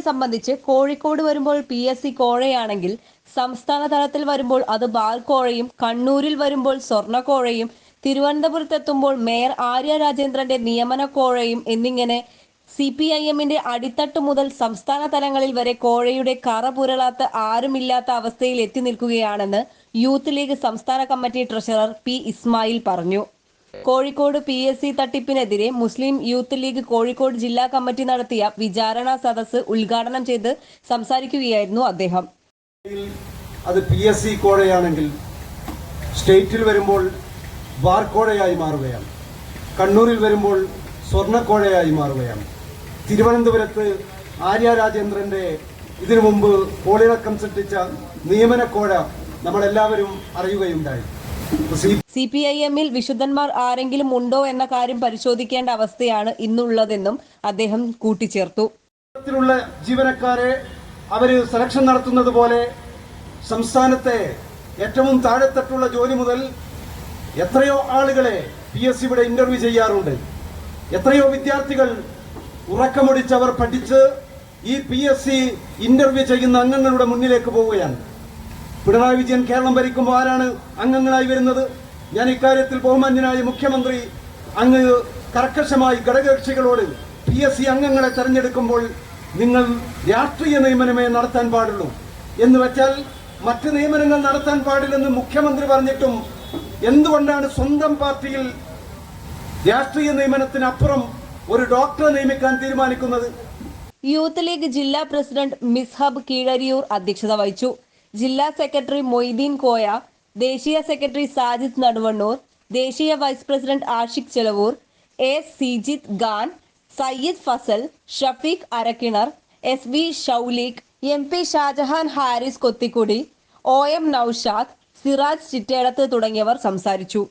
സംബന്ധിച്ച് കോഴിക്കോട് വരുമ്പോൾ P S C കോഴയാണെങ്കിൽ സംസ്ഥാന തലത്തിൽ വരുമ്പോൾ അത് ബാൽക്കോഴയും കണ്ണൂരിൽ വരുമ്പോൾ സ്വർണക്കോഴയും തിരുവനന്തപുരത്തെത്തുമ്പോൾ മേയർ ആര്യ രാജേന്ദ്രന്റെ നിയമന കോഴയും എന്നിങ്ങനെ സി പി ഐ എമ്മിന്റെ അടിത്തട്ട് മുതൽ സംസ്ഥാന തലങ്ങളിൽ വരെ കോഴയുടെ കറ പുരളാത്ത ആരുമില്ലാത്ത അവസ്ഥയിൽ എത്തി നിൽക്കുകയാണെന്ന് യൂത്ത് ലീഗ് സംസ്ഥാന കമ്മിറ്റി ട്രഷറർ പി ഇസ്മായിൽ പറഞ്ഞു. കോഴിക്കോട് പി എസ് സി തട്ടിപ്പിനെതിരെ മുസ്ലിം യൂത്ത് ലീഗ് കോഴിക്കോട് ജില്ലാ കമ്മിറ്റി നടത്തിയ വിചാരണ സദസ്സ് ഉദ്ഘാടനം ചെയ്ത് സംസാരിക്കുകയായിരുന്നു അദ്ദേഹം. അത് പി എസ് സി കോഴയാണെങ്കിൽ സ്റ്റേറ്റിൽ വരുമ്പോൾ ബാർ കോഴയായി മാറുകയാണ്. കണ്ണൂരിൽ വരുമ്പോൾ സ്വർണക്കോഴയായി മാറുകയാണ്. തിരുവനന്തപുരത്ത് ആര്യ രാജേന്ദ്രന്റെ ഇതിനു മുമ്പ് കോളിളക്കം സൃഷ്ടിച്ച നിയമനക്കോഴ നമ്മളെല്ലാവരും അറിയുകയുണ്ടായി. സി പി ഐ എമ്മിൽ വിശുദ്ധന്മാർ ആരെങ്കിലും ഉണ്ടോ എന്ന കാര്യം പരിശോധിക്കേണ്ട അവസ്ഥയാണ് ഇന്നുള്ളതെന്നും അദ്ദേഹം കൂട്ടിച്ചേർത്തു. ജീവനക്കാരെ അവർ സെലക്ഷൻ നടത്തുന്നത് പോലെ സംസ്ഥാനത്തെ ഏറ്റവും താഴെത്തട്ടുള്ള ജോലി മുതൽ എത്രയോ ആളുകളെ പി എസ് സിയുടെ ഇന്റർവ്യൂ ചെയ്യാറുണ്ട്. എത്രയോ വിദ്യാർത്ഥികൾ ഉറക്കമൊടിച്ചവർ പഠിച്ച് ഈ പി എസ് സി ഇന്റർവ്യൂ ചെയ്യുന്ന അംഗങ്ങളുടെ മുന്നിലേക്ക് പോവുകയാണ്. പിണറായി വിജയൻ കേരളം ഭരിക്കുമ്പോൾ ആരാണ് അംഗങ്ങളായി വരുന്നത്? ഞാൻ ഇക്കാര്യത്തിൽ ബഹുമാന്യനായ മുഖ്യമന്ത്രി അങ്ങ് കർക്കശമായി ഘടകകക്ഷികളോട് പി എസ് സി അംഗങ്ങളെ തെരഞ്ഞെടുക്കുമ്പോൾ നിങ്ങൾ രാഷ്ട്രീയ നിയമനമേ നടത്താൻ പാടുള്ളൂ. എന്ന് വെച്ചാൽ മറ്റ് നിയമനങ്ങൾ നടത്താൻ പാടില്ലെന്ന് മുഖ്യമന്ത്രി പറഞ്ഞിട്ടും എന്തുകൊണ്ടാണ് സ്വന്തം പാർട്ടിയിൽ രാഷ്ട്രീയ നിയമനത്തിനപ്പുറം ഒരു ഡോക്ടറെ നിയമിക്കാൻ തീരുമാനിക്കുന്നത്? യൂത്ത് ലീഗ് ജില്ലാ പ്രസിഡന്റ് മിസ്ഹബ് കീഴരിയൂർ അധ്യക്ഷത വഹിച്ചു. ജില്ലാ സെക്രട്ടറി മൊയ്തീൻ കോയ ദേശീയ സെക്രട്ടറി സാജിദ് നടുവണ്ണൂർ ദേശീയ vice president Ashiq Chelavoor A Sijith Khan Sayyid Fasal Shafeeq Arakkinar S V Shouleeq M P Shajahan Haris Kothikkudi O M Noushad Siraj Chittedath തുടങ്ങിയവർ സംസാരിച്ചു.